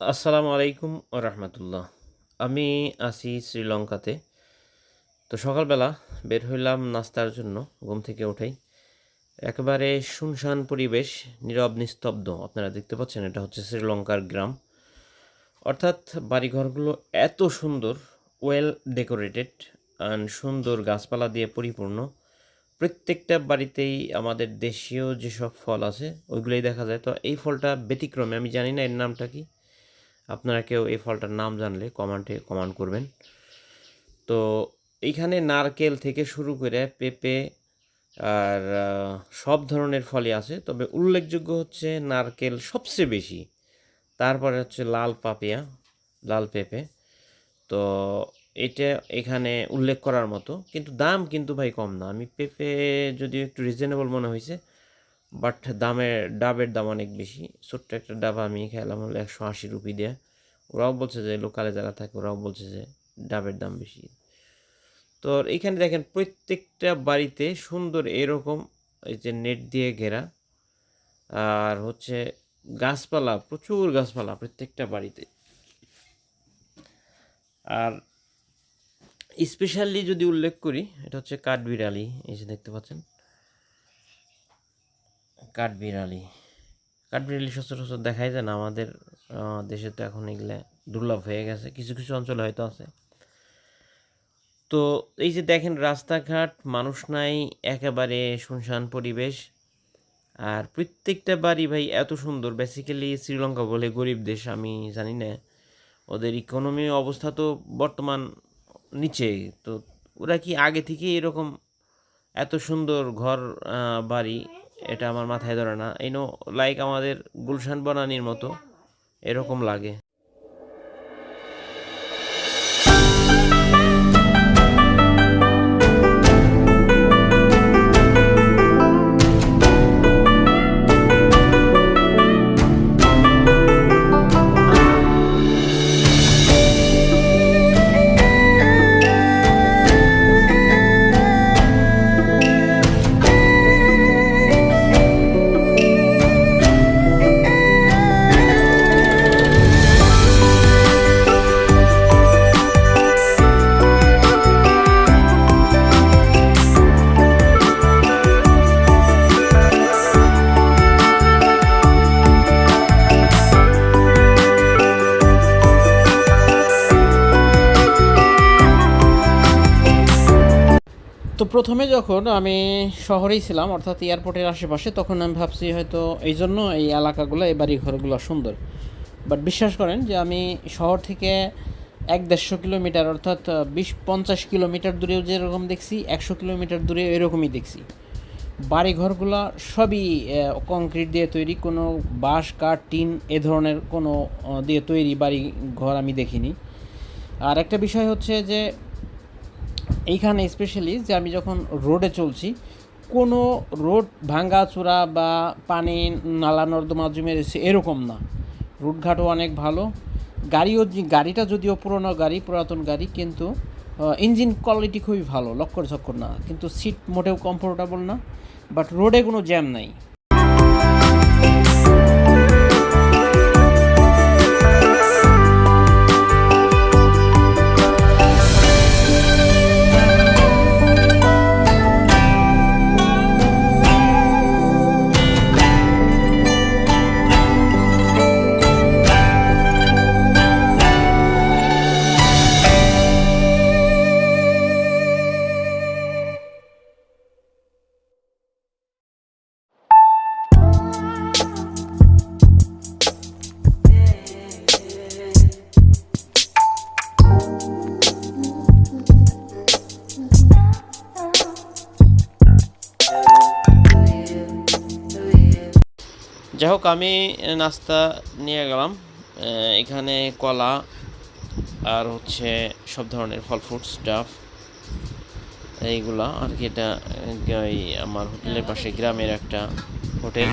আসসালামু আলাইকুম ও রহমতুল্লাহ। আমি আছি শ্রীলঙ্কাতে। তো সকালবেলা বের হইলাম নাস্তার জন্য, ঘুম থেকে উঠেই। একেবারে শুনশান পরিবেশ, নীরব নিস্তব্ধ। আপনারা দেখতে পাচ্ছেন, এটা হচ্ছে শ্রীলঙ্কার গ্রাম। অর্থাৎ বাড়িঘরগুলো এত সুন্দর ওয়েল ডেকোরেটেড অ্যান্ড সুন্দর গাছপালা দিয়ে পরিপূর্ণ। প্রত্যেকটা বাড়িতেই আমাদের দেশীয় যেসব ফল আছে, ওইগুলোই দেখা যায়। তো এই ফলটা ব্যতিক্রমে, আমি জানি না এর নামটা কি। আপনারা কেউ এই ফলটার নাম জানলে কমেন্টে কমেন্ট করবেন। তো এইখানে নারকেল থেকে শুরু করে পেঁপে আর সব ধরনের ফলই আছে। তবে উল্লেখযোগ্য হচ্ছে নারকেল সবচেয়ে বেশি। তারপরে হচ্ছে লাল পাপিয়া, লাল পেঁপে। তো এটা এখানে উল্লেখ করার মতো। কিন্তু দাম কিন্তু ভাই কম না। আমি পেঁপে যদি একটু রিজনেবল মনে হয়েছে বাট দামের, ডাবের দাম অনেক বেশি। ছোট্ট একটা ডাব আমি খেলাম হলো একশো আশি রুপি দিয়ে। ওরাও বলছে যে, লোকালে যারা থাকে, ওরাও বলছে যে, ডাবের দাম বেশি। তো এখানে দেখেন, প্রত্যেকটা বাড়িতে সুন্দর এরকম এই যে নেট দিয়ে ঘেরা। আর হচ্ছে গাছপালা, প্রচুর গাছপালা প্রত্যেকটা বাড়িতে। আর স্পেশালি যদি উল্লেখ করি, এটা হচ্ছে কাঠবিড়ালি, এই যে দেখতে পাচ্ছেন। কাঠবিড়ালি। কাঠবিড়ালি সচরাচর দেখাই যায় না। আমাদের দেশে তো এখন এগুলা দুর্লভ হয়ে গেছে। কিছু কিছু অঞ্চলে হয়তো আছে। তো এই যে দেখেন, রাস্তাঘাট, মানুষ নাই, একেবারে শুনশান পরিবেশ। আর প্রত্যেকটা বাড়ি ভাই এত সুন্দর। বেসিক্যালি শ্রীলঙ্কা বলে গরিব দেশ, আমি জানি না। ওদের ইকোনমি অবস্থা তো বর্তমান নিচে। তো ওরা কি আগে থেকে এরকম এত সুন্দর ঘর বাড়ি এটা আমার মাথায় ধরে না। এই নো লাইক আমাদের গুলশান বনানির মতো এরকম লাগে। তো প্রথমে যখন আমি শহরেই ছিলাম, অর্থাৎ এয়ারপোর্টের আশেপাশে, তখন আমি ভাবছি হয়তো এই জন্য এই এলাকাগুলো, এই বাড়ি ঘরগুলো সুন্দর। বাট বিশ্বাস করেন যে আমি শহর থেকে এক দেড়শো কিলোমিটার, অর্থাৎ বিশ পঞ্চাশ কিলোমিটার দূরেও যেরকম দেখছি, একশো কিলোমিটার দূরে এরকমই দেখছি। বাড়ি ঘরগুলো সবই কংক্রিট দিয়ে তৈরি, কোনো বাঁশ, কাঠ, টিন এ ধরনের কোনো দিয়ে তৈরি বাড়ি ঘর আমি দেখিনি। আর একটা বিষয় হচ্ছে যে এইখানে স্পেশালি যে আমি যখন রোডে চলছি, কোনো রোড ভাঙ্গা চূড়া বা পানি নালা নর্দমা জমে রয়েছে এরকম না। রুটঘাটও অনেক ভালো। গাড়িও গাড়িটা যদিও পুরনো গাড়ি, পুরাতন গাড়ি, কিন্তু ইঞ্জিন কোয়ালিটি খুবই ভালো, লক্কর ঝক্কর না। কিন্তু সিট মোটেও কমফোর্টেবল না। বাট রোডে কোনো জ্যাম নাই। যাই হোক আমি নাস্তা নিয়ে গেলাম। এখানে কলা আর হচ্ছে সব ধরনের ফল ফ্রুটস ডাফ এইগুলা আর কি। এটা আমার হোটেলের পাশে গ্রামের একটা হোটেল।